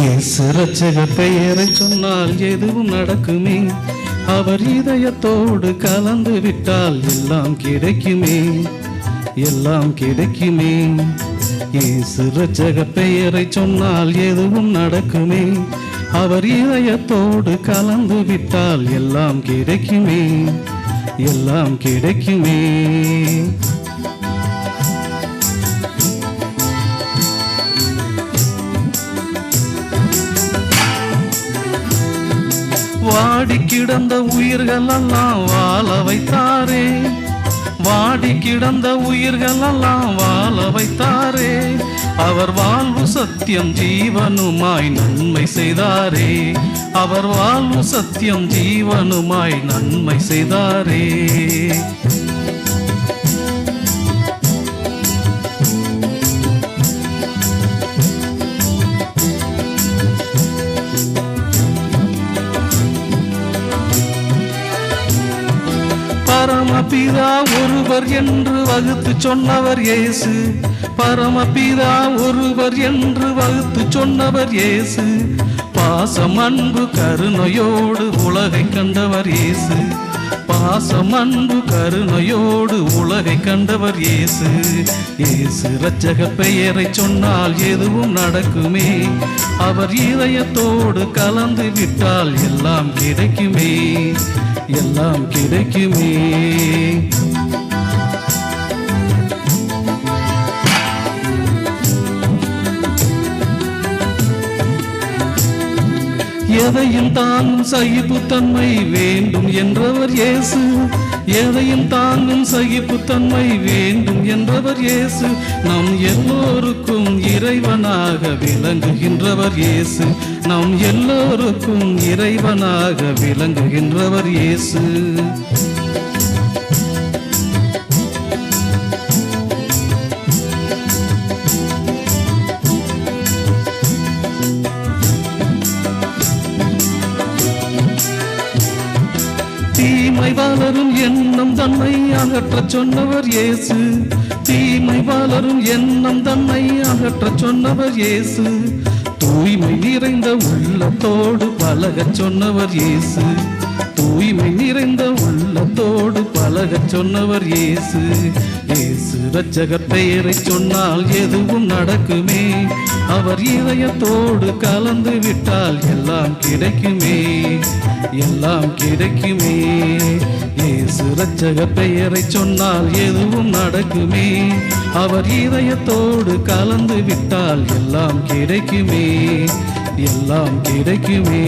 இயேசு ரட்சகர் பெயரை சொன்னால் எதுவும் நடக்குமே? அவர் இதயத்தோடு கலந்து விட்டால் எல்லாம் கிடைக்குமே? எல்லாம் கிடைக்குமே. இயேசு ரட்சகர் பெயரை சொன்னால் எதுவும் நடக்குமே? அவர் இதயத்தோடு கலந்து விட்டால் எல்லாம் கிடைக்குமே? எல்லாம் கிடைக்குமே. வாடி கிடந்த உயிர்களெல்லாம் வாழ வைத்தாரே. வாடி கிடந்த உயிர்களெல்லாம் வாழ வைத்தாரே. அவர் வாழ்வு சத்தியம் ஜீவனுமாய் நன்மை செய்தாரே. அவர் வாழ்வு சத்தியம் ஜீவனுமாய் நன்மை செய்தாரே. பரமபிதா ஒருவர் என்று வகுத்து சொன்னவர் இயேசு. பரமபிதா ஒருவர் என்று வகுத்து சொன்னவர் இயேசு. பாசம் அன்பு கருணையோடு உலகை கண்டவர் இயேசு. பாசம் அன்பு கருணையோடு உலகை கண்டவர் இயேசு. இயேசு ரச்சக பெயரை சொன்னால் எதுவும் நடக்குமே. அவர் இதயத்தோடு கலந்து விட்டால் எல்லாம் கிடைக்குமே. எல்லாம் கிடைக்குமே. எதையும் தாங்கும் சகிப்புத்தன்மை வேண்டும் என்றவர் இயேசு. எதையும் தாங்கும் சகிப்புத்தன்மை வேண்டும் என்றவர் இயேசு. நம் எல்லோருக்கும் இறைவனாக விளங்குகின்றவர் இயேசு. நம் எல்லோருக்கும் இறைவனாக விளங்குகின்றவர் இயேசு. தீமை வளரும் எண்ணம் தன்னை அகற்றச் சொன்னவர் இயேசு. தீமை வளரும் எண்ணம் தன்னை அகற்றச் சொன்னவர் இயேசு. தூய்மை நிறைந்த உள்ளத்தோடு பழகச் சொன்னவர் இயேசு. தூய்மை நிறைந்த உள்ளத்தோடு பழக சொன்னவர் இயேசு. இயேசு ரச்சகர் பெயரை சொன்னால் எதுவும் நடக்குமே. அவர் இதயத்தோடு கலந்து விட்டால் எல்லாம் கிடைக்குமே. எல்லாம் கிடைக்குமே. இயேசு ரச்சக பெயரை சொன்னால் எதுவும் நடக்குமே. அவர் இதயத்தோடு கலந்து விட்டால் எல்லாம் கிடைக்குமே. எல்லாம் கிடைக்குமே.